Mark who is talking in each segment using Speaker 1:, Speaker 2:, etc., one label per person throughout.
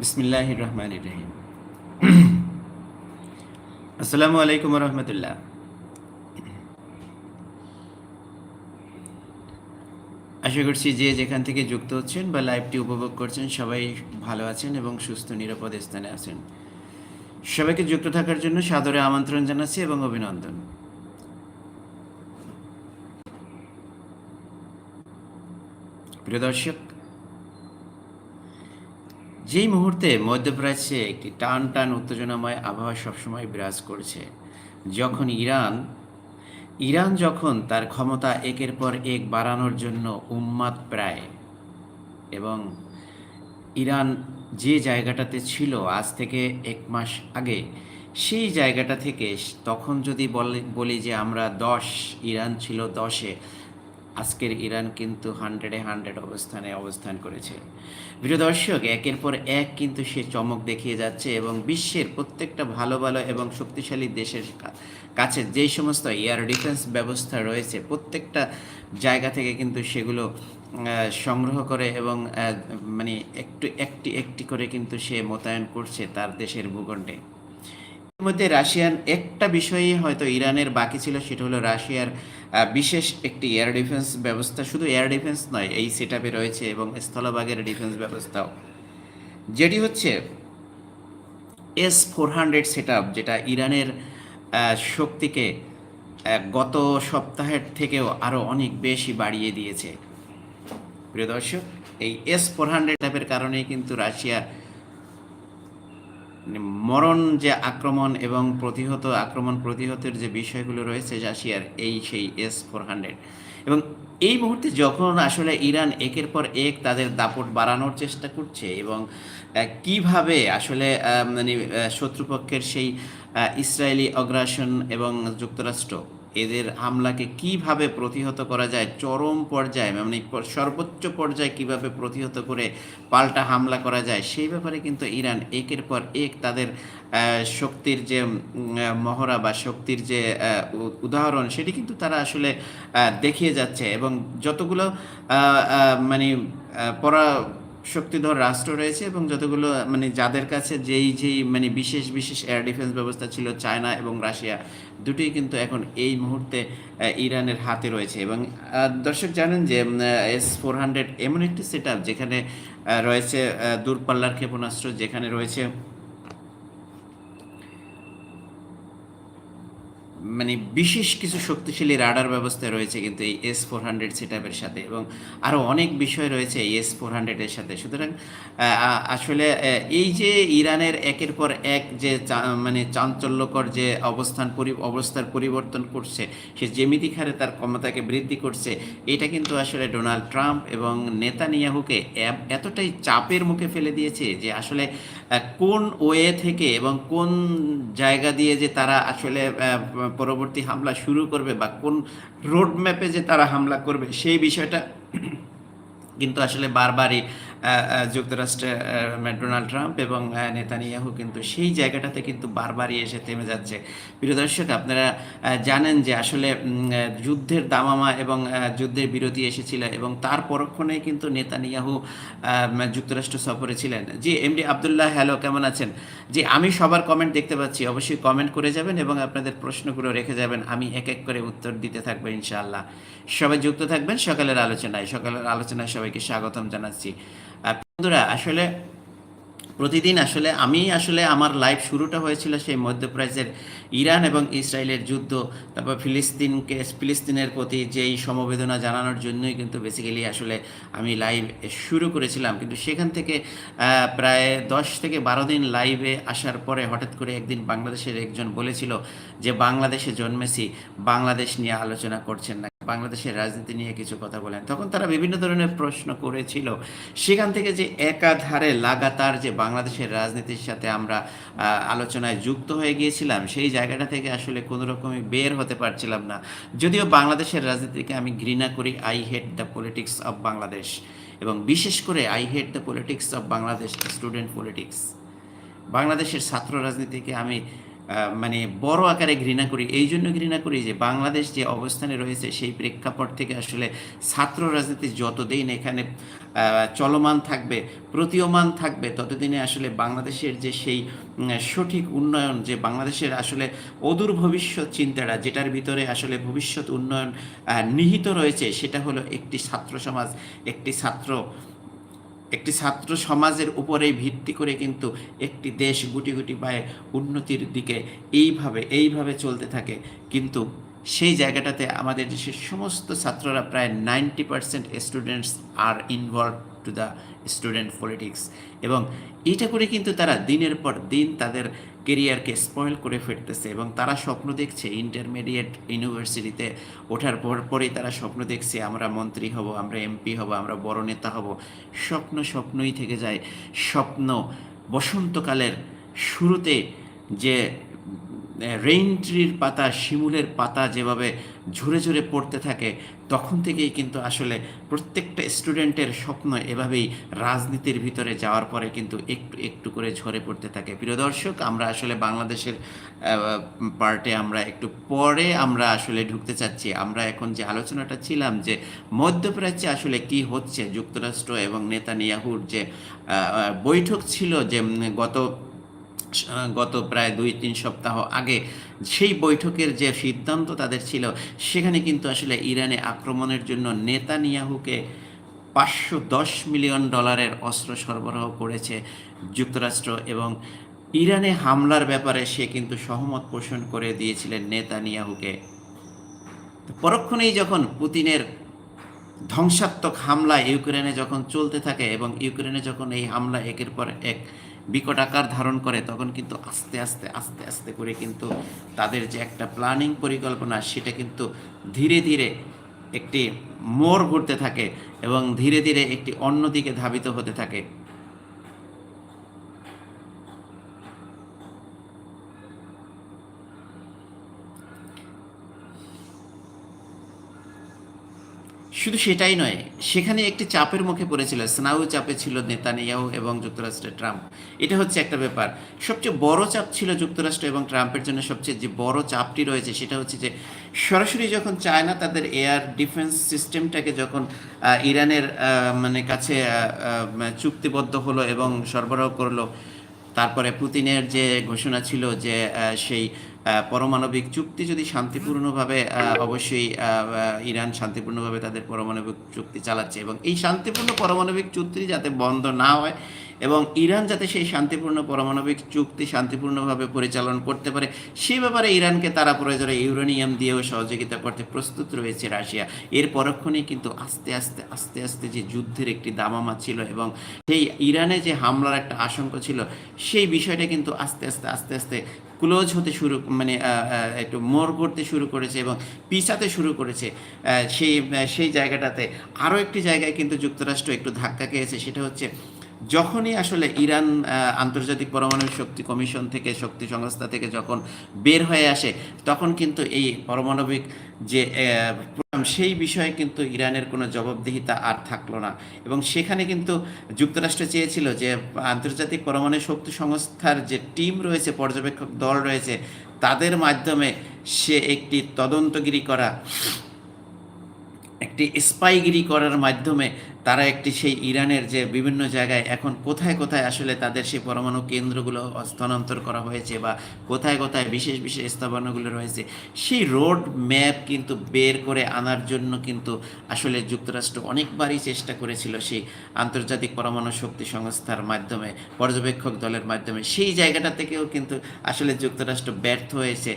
Speaker 1: বিসমিল্লাহ রহমান রহিম। আসসালামু আলাইকুম রহমতুল্লাহ। আশা করছি যে যেখান থেকে যুক্ত হচ্ছেন বা লাইভটি উপভোগ করছেন সবাই ভালো আছেন এবং সুস্থ, নিরাপদ স্থানে আছেন। সবাইকে যুক্ত থাকার জন্য সাদরে আমন্ত্রণ জানাচ্ছি এবং অভিনন্দন। প্রিয় দর্শক যেই মুহূর্তে মধ্যপ্রাচ্যে একটি টান টান উত্তেজনাময় আবহাওয়া সবসময় বিরাজ করছে, যখন ইরান ইরান যখন তার ক্ষমতা একের পর এক বাড়ানোর জন্য উন্মাদ প্রায় এবং ইরান যে জায়গাটাতে ছিল আজ থেকে এক মাস আগে, সেই জায়গাটা থেকে তখন যদি বলি বলি যে আমরা দশ, ইরান ছিল দশে আজকের ইরান কিন্তু হান্ড্রেডে হান্ড্রেড অবস্থানে অবস্থান করেছে। প্রিয় দর্শক, একের পর এক কিন্তু সে চমক দেখিয়ে যাচ্ছে এবং বিশ্বের প্রত্যেকটা ভালো ভালো এবং শক্তিশালী দেশের কাছে যেই সমস্ত এয়ার ডিফেন্স ব্যবস্থা রয়েছে, প্রত্যেকটা জায়গা থেকে কিন্তু সেগুলো সংগ্রহ করে এবং মানে একটু একটি একটি করে কিন্তু সে মোতায়েন করছে তার দেশের ভূখণ্ডে। এর মধ্যে রাশিয়ান একটা বিষয়ই হয়তো ইরানের বাকি ছিল, সেটা হলো রাশিয়ার বিশেষ একটি এয়ার ডিফেন্স ব্যবস্থা, শুধু এয়ার ডিফেন্স নয়, এই সেট রয়েছে এবং স্থলভাগের ডিফেন্স ব্যবস্থাও। যেটি হচ্ছে এস ফোর হান্ড্রেড সেট যেটা ইরানের শক্তিকে গত সপ্তাহের থেকেও আরও অনেক বেশি বাড়িয়ে দিয়েছে। প্রিয় দর্শক, এই এস ফোর হান্ড্রেড অ্যাপের কারণেই কিন্তু রাশিয়া মরণ যে আক্রমণ এবং প্রতিহত, আক্রমণ প্রতিহতের যে বিষয়গুলো রয়েছে রাশিয়ার এই সেই এস ফোর হান্ড্রেড এবং এই মুহূর্তে যখন আসলে ইরান একের পর এক তাদের দাপট বাড়ানোর চেষ্টা করছে এবং কীভাবে আসলে মানে শত্রুপক্ষের সেই ইসরায়েলি অগ্রাসন এবং যুক্তরাষ্ট্র এদের হামলাকে কীভাবে প্রতিহত করা যায়, চরম পর্যায়ে মানে সর্বোচ্চ পর্যায়ে কীভাবে প্রতিহত করে পাল্টা হামলা করা যায়, সেই ব্যাপারে কিন্তু ইরান একের পর এক তাদের শক্তির যে মহড়া বা শক্তির যে উদাহরণ, সেটি কিন্তু তারা আসলে দেখিয়ে যাচ্ছে এবং যতগুলো মানে পরা শক্তিধর রাষ্ট্র রয়েছে এবং যতগুলো মানে যাদের কাছে যেই যেই মানে বিশেষ বিশেষ এয়ার ডিফেন্স ব্যবস্থা ছিল, চায়না এবং রাশিয়া, দুটোই কিন্তু এখন এই মুহূর্তে ইরানের হাতে রয়েছে। এবং দর্শক জানেন যে এস ফোর হান্ড্রেড এমন একটি সেট যেখানে রয়েছে দূরপাল্লার ক্ষেপণাস্ত্র যেখানে রয়েছে মানে বিশেষ কিছু শক্তিশালী রাডার ব্যবস্থা রয়েছে কিন্তু এই এস ফোর হান্ড্রেড সেটআপের সাথে এবং আরও অনেক বিষয় রয়েছে এই এস ফোর হান্ড্রেডের সাথে। সুতরাং আসলে এই যে ইরানের একের পর এক যে মানে চাঞ্চল্যকর যে অবস্থান, পরি, অবস্থার পরিবর্তন করছে, সে যেমিতি হারে তার ক্ষমতাকে বৃদ্ধি করছে, এটা কিন্তু আসলে ডোনাল্ড ট্রাম্প এবং নেতানিয়াহুকে এতটাই চাপের মুখে ফেলে দিয়েছে যে আসলে কোন ওয়ে থেকে এবং কোন জায়গা দিয়ে যে তারা আসলে পরবর্তী হামলা শুরু করবে বা কোন রোড ম্যাপে যে তারা হামলা করবে, সেই বিষয়টা কিন্তু আসলে বারবারই আহ, ডোনাল্ড ট্রাম্প এবং নেতানিয়াহু কিন্তু সেই জায়গাটাতে কিন্তু বারবারই এসে থেমে যাচ্ছে। প্রিয় দর্শক আপনারা জানেন যে আসলে যুদ্ধের দামামা এবং যুদ্ধের বিরতি এসেছিল এবং তার পরক্ষণে কিন্তু নেতানিয়াহু যুক্তরাষ্ট্র সফরে ছিলেন। জি এমডি আবদুল্লাহ হ্যালো কেমন আছেন? জি আমি সবার কমেন্ট দেখতে পাচ্ছি অবশ্যই কমেন্ট করে যাবেন এবং আপনাদের প্রশ্নগুলো রেখে যাবেন আমি এক এক করে উত্তর দিতে থাকব ইনশাআল্লাহ। সবাই যুক্ত থাকবেন সকালের আলোচনায় সকালের আলোচনায় সবাইকে স্বাগতম জানাচ্ছি। বন্ধুরা, আসলে প্রতিদিন আসলে আমি আসলে আমার লাইভ শুরুটা হয়েছিল সেই মধ্যপ্রাচ্যের ইরান এবং ইসরায়েলের যুদ্ধ, তারপর ফিলিস্তিনকে, ফিলিস্তিনের প্রতি যেই সমবেদনা জানানোর জন্যই কিন্তু বেসিক্যালি আসলে আমি লাইভ শুরু করেছিলাম। কিন্তু সেখান থেকে প্রায় দশ থেকে বারো দিন লাইভে আসার পরে হঠাৎ করে একদিন বাংলাদেশের একজন বলেছিল যে, বাংলাদেশে জন্মেছি, বাংলাদেশ নিয়ে আলোচনা করছেন না বাংলাদেশের রাজনীতি নিয়ে কিছু কথা বলেন। তখন তারা বিভিন্ন ধরনের প্রশ্ন করেছিল। সেখান থেকে যে একাধারে লাগাতার যে বাংলাদেশের রাজনীতির সাথে আমরা আলোচনায় যুক্ত হয়ে গিয়েছিলাম, সেই জায়গাটা থেকে আসলে কোনো রকমই বের হতে পারছিলাম না। যদিও বাংলাদেশের রাজনীতিকে আমি ঘৃণা করি I hate the politics of Bangladesh এবং বিশেষ করে I hate the politics of Bangladesh student politics বাংলাদেশের ছাত্র রাজনীতিকে আমি মানে বড় আকারে ঘৃণা করি। এই জন্য ঘৃণা করি যে বাংলাদেশ যে অবস্থানে রয়েছে, সেই প্রেক্ষাপট থেকে আসলে ছাত্র রাজনীতি যতদিন এখানে চলমান থাকবে, প্রতীয়মান থাকবে, ততদিনে আসলে বাংলাদেশের যে সেই সঠিক উন্নয়ন, যে বাংলাদেশের আসলে অদূর ভবিষ্যৎ চিন্তাটা, যেটার ভিতরে আসলে ভবিষ্যৎ উন্নয়ন নিহিত রয়েছে, সেটা হলো একটি ছাত্র সমাজ, একটি ছাত্র একটি ছাত্র সমাজের উপরেই ভিত্তি করে কিন্তু একটি দেশ গুটি গুটি পায়ে উন্নতির দিকে এইভাবে এইভাবে চলতে থাকে। কিন্তু সেই জায়গাটাতে আমাদের দেশের সমস্ত ছাত্ররা প্রায় ninety percent students are involve to the student politics এবং এটা করে কিন্তু তারা দিনের পর দিন তাদের কেরিয়ারকে স্পয়েল করে ফেলতেছে এবং তারা স্বপ্ন দেখছে ইন্টারমিডিয়েট ইউনিভার্সিটিতে ওঠার পর পরেই তারা স্বপ্ন দেখছে, আমরা মন্ত্রী হব, আমরা এমপি হব, আমরা বড় নেতা হব। স্বপ্ন স্বপ্নই থেকে যায়। স্বপ্ন বসন্তকালের শুরুতে যে রেইন ট্রির পাতা, শিমুলের পাতা যেভাবে ঝরে ঝরে পড়তে থাকে, তখন থেকেই কিন্তু আসলে প্রত্যেকটা স্টুডেন্টের স্বপ্ন এভাবেই রাজনীতির ভিতরে যাওয়ার পরে কিন্তু একটু একটু করে ঝরে পড়তে থাকে। প্রিয় দর্শক, আমরা আসলে বাংলাদেশের পার্টে আমরা একটু পরে আমরা আসলে ঢুকতে চাচ্ছি। আমরা এখন যে আলোচনাটা ছিলাম যে মধ্যপ্রাচ্যে আসলে কি হচ্ছে, যুক্তরাষ্ট্র এবং নেতানিয়াহুর যে বৈঠক ছিল যে গত গত প্রায় দুই, তিন সপ্তাহ আগে সেই বৈঠকের যে সিদ্ধান্ত তাদের ছিল, সেখানে কিন্তু আসলে ইরানে আক্রমণের জন্য নেতানিয়াহুকে পাঁচশো দশ মিলিয়ন ডলারের অস্ত্র সরবরাহ করেছে যুক্তরাষ্ট্র এবং ইরানে হামলার ব্যাপারে সে কিন্তু সহমত পোষণ করে দিয়েছিলেন নেতানিয়াহুকে। পরক্ষণেই যখন পুতিনের ধ্বংসাত্মক হামলা ইউক্রেনে যখন চলতে থাকে এবং ইউক্রেনে যখন এই হামলা একের পর এক বিকট আকার ধারণ করে, তখন কিন্তু আস্তে আস্তে আস্তে আস্তে করে কিন্তু তাদের যে একটা প্ল্যানিং পরিকল্পনা, সেটা কিন্তু ধীরে ধীরে একটি মোড় ঘুরতে থাকে এবং ধীরে ধীরে একটি অন্যদিকে ধাবিত হতে থাকে। শুধু সেটাই নয়, সেখানে একটি চাপের মুখে পড়েছিল। স্নায়ু চাপে ছিল নেতানিয়াহু এবং যুক্তরাষ্ট্রের ট্রাম্প। এটা হচ্ছে একটা ব্যাপার। সবচেয়ে বড় চাপ ছিল যুক্তরাষ্ট্র এবং ট্রাম্পের জন্য সবচেয়ে যে বড় চাপটি রয়েছে, সেটা হচ্ছে যে সরাসরি যখন চায়না তাদের এয়ার ডিফেন্স সিস্টেমটাকে যখন ইরানের মানে কাছে চুক্তিবদ্ধ হলো এবং সরবরাহ করল, তারপরে পুতিনের যে ঘোষণা ছিল যে সেই পারমাণবিক চুক্তি যদি শান্তিপূর্ণভাবে অবশ্যই ইরান শান্তিপূর্ণভাবে তাদের পারমাণবিক চুক্তি চালাচ্ছে এবং এই শান্তিপূর্ণ পারমাণবিক চুক্তি যাতে বন্ধ না হয় এবং ইরান যাতে সেই শান্তিপূর্ণ পারমাণবিক চুক্তি শান্তিপূর্ণভাবে পরিচালন করতে পারে সেই ব্যাপারে ইরানকে তারা প্রয়োজনে ইউরেনিয়াম দিয়েও সহযোগিতা করতে প্রস্তুত রয়েছে রাশিয়া। এর পরক্ষণেই কিন্তু আস্তে আস্তে আস্তে আস্তে যে যুদ্ধের একটি দামামা ছিল এবং সেই ইরানে যে হামলার একটা আশঙ্কা ছিল, সেই বিষয়টা কিন্তু আস্তে আস্তে আস্তে আস্তে ক্লোজ হতে শুরু মানে একটু মোড় করতে শুরু করেছে এবং পিছাতে শুরু করেছে। সেই সেই জায়গাটাতে আরও একটি জায়গায় কিন্তু যুক্তরাষ্ট্র একটু ধাক্কা খেয়েছে, সেটা হচ্ছে যখনই আসলে ইরান আন্তর্জাতিক পরমাণু শক্তি কমিশন থেকে, শক্তি সংস্থা থেকে যখন বের হয়ে আসে, তখন কিন্তু এই পারমাণবিক যে সেই বিষয়ে কিন্তু ইরানের কোনো জবাবদিহিতা আর থাকল না। এবং সেখানে কিন্তু যুক্তরাষ্ট্র চেয়েছিল যে, আন্তর্জাতিক পরমাণু শক্তি সংস্থার যে টিম রয়েছে, পর্যবেক্ষক দল রয়েছে, তাদের মাধ্যমে সে একটি তদন্তগিরি করা, একটি স্পাইগিরি করার মাধ্যমে তারা একটি সেই ইরানের যে বিভিন্ন জায়গায় এখন কোথায় কোথায় আসলে তাদের সেই পরমাণু কেন্দ্রগুলো স্থানান্তর করা হয়েছে বা কোথায় কোথায় বিশেষ বিশেষ স্থাপনাগুলো রয়েছে, সেই রোড ম্যাপ কিন্তু বের করে আনার জন্য কিন্তু আসলে যুক্তরাষ্ট্র অনেকবারই চেষ্টা করেছিল সেই আন্তর্জাতিক পরমাণু শক্তি সংস্থার মাধ্যমে, পর্যবেক্ষক দলের মাধ্যমে। সেই জায়গাটা থেকেও কিন্তু আসলে যুক্তরাষ্ট্র ব্যর্থ হয়েছে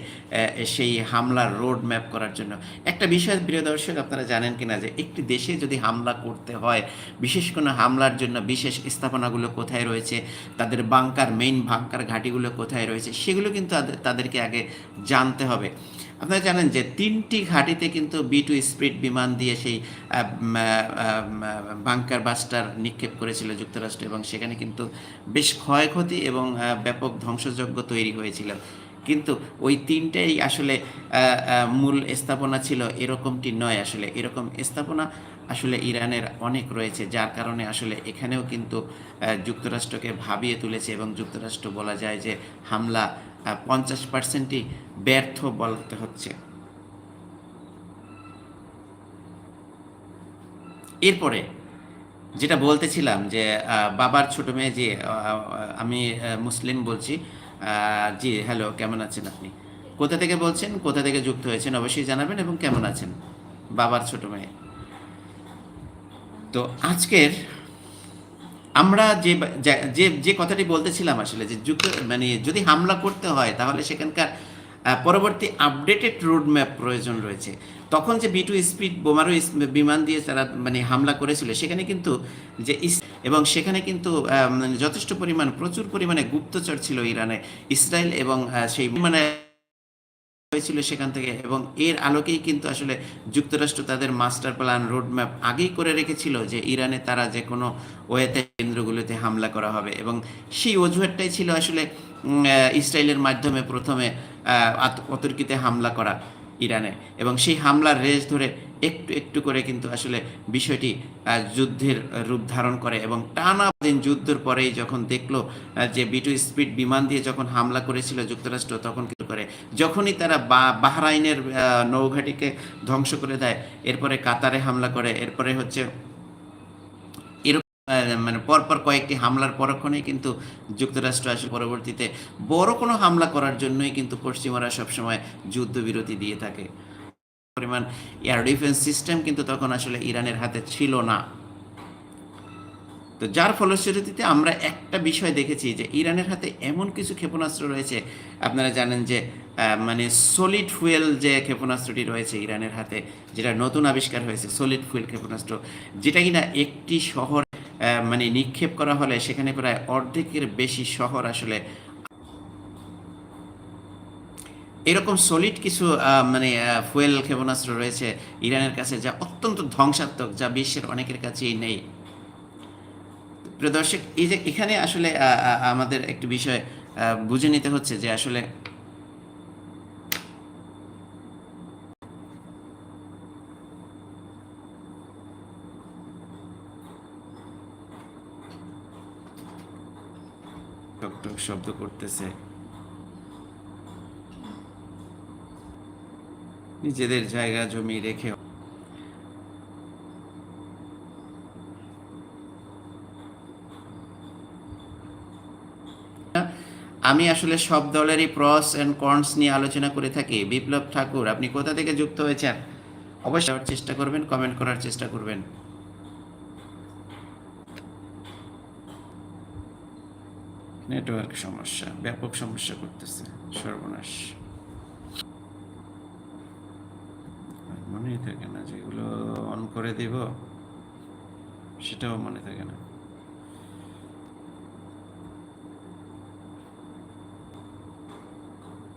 Speaker 1: সেই হামলার রোড ম্যাপ করার জন্য। একটা বিষয় প্রিয় দর্শক, আপনারা জানেন কিনা যে একটি দেশে যদি হামলা করতে হয় বিশেষ কোনো হামলার জন্য বিশেষ স্থাপনাগুলো কোথায় রয়েছে, তাদের বাংকার মেইন বাংকার ঘাঁটিগুলো কোথায় রয়েছে, সেগুলো কিন্তু তাদেরকে আগে জানতে হবে। আপনারা জানেন যে তিনটি ঘাঁটিতে কিন্তু বি টু স্পিড বিমান দিয়ে সেই বাংকার বাস্টার নিক্ষেপ করেছিল যুক্তরাষ্ট্র এবং সেখানে কিন্তু বেশ ক্ষয়ক্ষতি এবং ব্যাপক ধ্বংসযজ্ঞ তৈরি হয়েছিল। কিন্তু ওই তিনটাই আসলে মূল স্থাপনা ছিল। এরকমটি নয় আসলে। এরকম স্থাপনা আসলে ইরানের অনেক রয়েছে, যার কারণে আসলে এখানেও কিন্তু যুক্তরাষ্ট্রকে ভাবিয়ে তুলেছে এবং যুক্তরাষ্ট্র বলা যায় যে হামলা পঞ্চাশ পার্সেন্টই ব্যর্থ বলতে হচ্ছে। এরপরে যেটা বলতেছিলাম যে বাবার ছোট মেয়ে যে আমি মুসলিম বলছি জি হ্যালো কেমন আছেন আপনি? কোথা থেকে বলছেন? কোথা থেকে যুক্ত হয়েছেন? অবশ্যই জানাবেন এবং কেমন আছেন? বাবার ছোট মেয়ে তো আজকের আমরা যে যে যে কথাটি বলতেছিলাম আসলে, যে যুক্ত মানে যদি হামলা করতে হয়, তাহলে সেখানকার পরবর্তী আপডেটেড রোড ম্যাপ প্রয়োজন রয়েছে। তখন যে বি টু স্পিড বোমারু বিমান দিয়ে তারা মানে হামলা করেছিল, সেখানে কিন্তু যে এবং সেখানে কিন্তু মানে যথেষ্ট পরিমাণ, প্রচুর পরিমাণে গুপ্তচর ছিল ইরানে। ইসরায়েল এবং সেই মানে হয়েছিল সেখান থেকে এবং এর আলোকেই কিন্তু আসলে যুক্তরাষ্ট্র তাদের মাস্টার প্ল্যান রোডম্যাপ আগেই করে রেখেছিল যে ইরানে তারা যে কোনো ওয়েতে কেন্দ্রগুলোতে হামলা করা হবে। এবং সেই অজুহাতটাই ছিল আসলে ইসরায়েলের মাধ্যমে প্রথমে অতর্কিতে হামলা করা ইরানে। এবং সেই হামলার রেস ধরে একটু একটু করে কিন্তু আসলে বিষয়টি যুদ্ধের রূপ ধারণ করে এবং টানা দিন যুদ্ধের পরেই যখন দেখল যে বিটু স্পিড বিমান দিয়ে যখন হামলা করেছিল যুক্তরাষ্ট্র, তখন কিন্তু করে। যখনই তারা বাহরাইনের নৌঘাটিকে ধ্বংস করে দেয়, এরপরে কাতারে হামলা করে, এরপরে হচ্ছে মানে পরপর কয়েকটি হামলার পরক্ষণেই কিন্তু যুক্তরাষ্ট্র আসে পরবর্তীতে বড় কোনো হামলা করার জন্যই কিন্তু পশ্চিমারা সবসময় যুদ্ধবিরতি দিয়ে থাকে। পরিমাণ এয়ার ডিফেন্স সিস্টেম কিন্তু তখন আসলে ইরানের হাতে ছিল না। তো যার ফলশ্রুতিতে আমরা একটা বিষয় দেখেছি যে ইরানের হাতে এমন কিছু ক্ষেপণাস্ত্র রয়েছে, আপনারা জানেন যে মানে সলিড ফুয়েল যে ক্ষেপণাস্ত্রটি রয়েছে ইরানের হাতে, যেটা নতুন আবিষ্কার হয়েছে সলিড ফুয়েল ক্ষেপণাস্ত্র, যেটা কিনা একটি শহর মানে নিক্ষেপ করা হলে সেখানে প্রায় অর্ধেকের বেশি শহর আসলে এরকম সলিড কিছু মানে ফুয়েল ক্ষেপণাস্ত্র রয়েছে ইরানের কাছে যা অত্যন্ত ধ্বংসাত্মক, যা বিশ্বের অনেকের কাছেই নেই। প্রিয় দর্শক, এই যে এখানে আসলে আমাদের একটি বিষয় বুঝে নিতে হচ্ছে যে আসলে টক টক শব্দ করতেছে। নিজেদের জায়গা জমি রেখে আমি আসলে সব দলেরই প্রস অ্যান্ড কর্নস নিয়ে আলোচনা করে থাকি। বিপ্লব ঠাকুর, আপনি কোথা থেকে যুক্ত হয়েছেন? অবশ্যই চেষ্টা করবেন, কমেন্ট করার চেষ্টা করবেন। নেটওয়ার্ক সমস্যা, ব্যাপক সমস্যা করতেছে, সর্বনাশ। মনেই থাকে না যেগুলো অন করে দিব, সেটাও মনে থাকে না।